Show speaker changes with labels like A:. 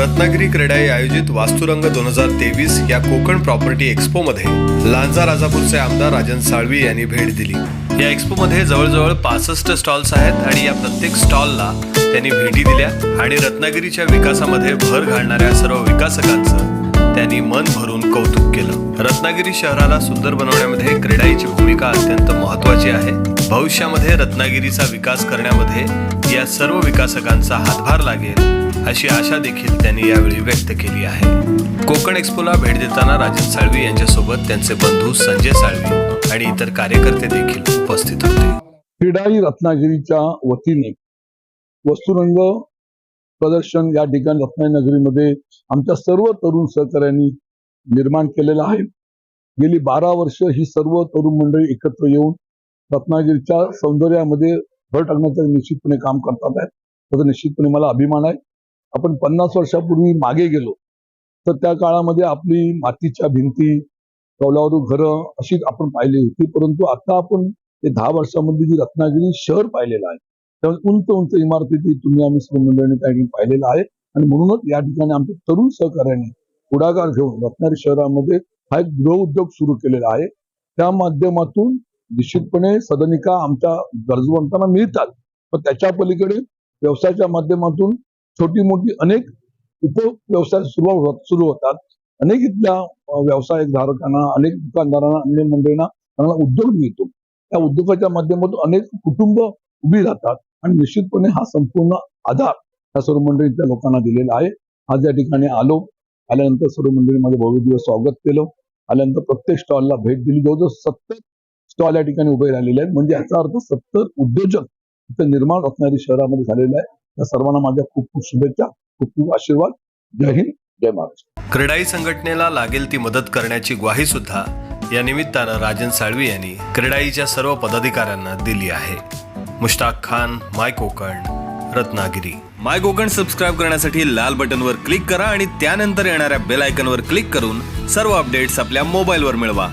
A: रत्नागिरी क्रीडाई आयोजित वास्तुरंग दोन हजार तेवीस या कोकण प्रॉपर्टी एक्स्पोमध्ये लांजा राजापूरचे आमदार राजन साळवी यांनी भेट दिली. या एक्स्पो मध्ये जवळजवळ पासष्ट स्टॉल्स आहेत आणि या प्रत्येक स्टॉलला त्यांनी भेटी दिल्या आणि रत्नागिरीच्या विकासामध्ये भर घालणाऱ्या सर्व विकासकांचं त्यांनी मन भरून कौतुक केलं. रत्नागिरी शहराला सुंदर बनवण्यामध्ये क्रीडाईची भूमिका अत्यंत महत्वाची आहे. भविष्यामध्ये रत्नागिरीचा विकास करण्यामध्ये या सर्व विकासकांचा हातभार लागेल अशी आशा देखील त्यांनी यावेळी व्यक्त केली आहे. कोकण एक्स्पोला भेट देताना राजन साळवी यांच्यासोबत त्यांचे बंधू संजय साळवी आणि इतर कार्यकर्ते देखील उपस्थित होते.
B: क्रीडाई रत्नागिरीच्या वतीने वस्तुरंग प्रदर्शन या ठिकाणी रत्नागिरीमध्ये आमच्या सर्व तरुण सहकाऱ्यांनी निर्माण केलेलं आहे. गेली बारा वर्ष ही सर्व तरुण मंडळी एकत्र येऊन रत्नागिरीच्या सौंदर्यामध्ये भर टाकण्याचं निश्चितपणे काम करतात आहेत. त्याचा निश्चितपणे मला अभिमान आहे. आपण पन्नास वर्षापूर्वी मागे गेलो तर त्या काळामध्ये आपली मातीच्या भिंती कौलारू घरं अशी आपण पाहिली होती परंतु आता आपण ते दहा वर्षामध्ये जी रत्नागिरी शहर पाहिलेलं आहे त्यामुळे उंच उंच इमारती तुम्ही आम्ही सर्व त्या ठिकाणी पाहिलेलं आहे. आणि म्हणूनच या ठिकाणी आमच्या तरुण सहकार्याने पुढाकार घेऊन रत्नागिरी शहरामध्ये हा एक गृह उद्योग सुरू केलेला आहे. त्या माध्यमातून निश्चितपणे सदनिका आमच्या गरजवंतांना मिळतात. पण त्याच्या पलीकडे व्यवसायाच्या माध्यमातून छोटी मोठी अनेक उप व्यवसाय सुरू होत सुरू होतात. अनेक इथल्या अं, व्यावसायिक धारकांना अनेक दुकानदारांना अन्य मंडळींना त्यांना उद्योग मिळतो. त्या उद्योगाच्या माध्यमातून अनेक कुटुंब उभी राहतात आणि निश्चितपणे हा संपूर्ण आधार या सर्व मंडळीतल्या लोकांना दिलेला आहे. आज या ठिकाणी आलो. आल्यानंतर सर्व मंडळी माझं भव्य दिवस स्वागत केलं. आल्यानंतर प्रत्येक स्टॉलला भेट दिली. जवळजवळ सत्तर स्टॉल या ठिकाणी उभे राहिलेले आहेत. म्हणजे याचा अर्थ सत्तर उद्योजक इथं निर्माण असणारी शहरामध्ये झालेलं आहे त्या सर्वांना माझ्या खूप खूप शुभेच्छा खूप खूप आशीर्वाद. जय हिंद जय महाराष्ट्र.
A: क्रीडाई संघटनेला लागेल ती मदत करण्याची ग्वाही सुद्धा या निमित्तानं राजन साळवी यांनी क्रीडाईच्या सर्व पदाधिकाऱ्यांना दिली आहे. Mushtaq Khan my Konkan Ratnagiri.
C: My Konkan subscribe करण्यासाठी लाल बटनवर क्लिक करा आणि त्यानंतर येणाऱ्या बेल आयकॉनवर क्लिक करून सर्व अपडेट्स आपल्या मोबाईलवर मिळवा.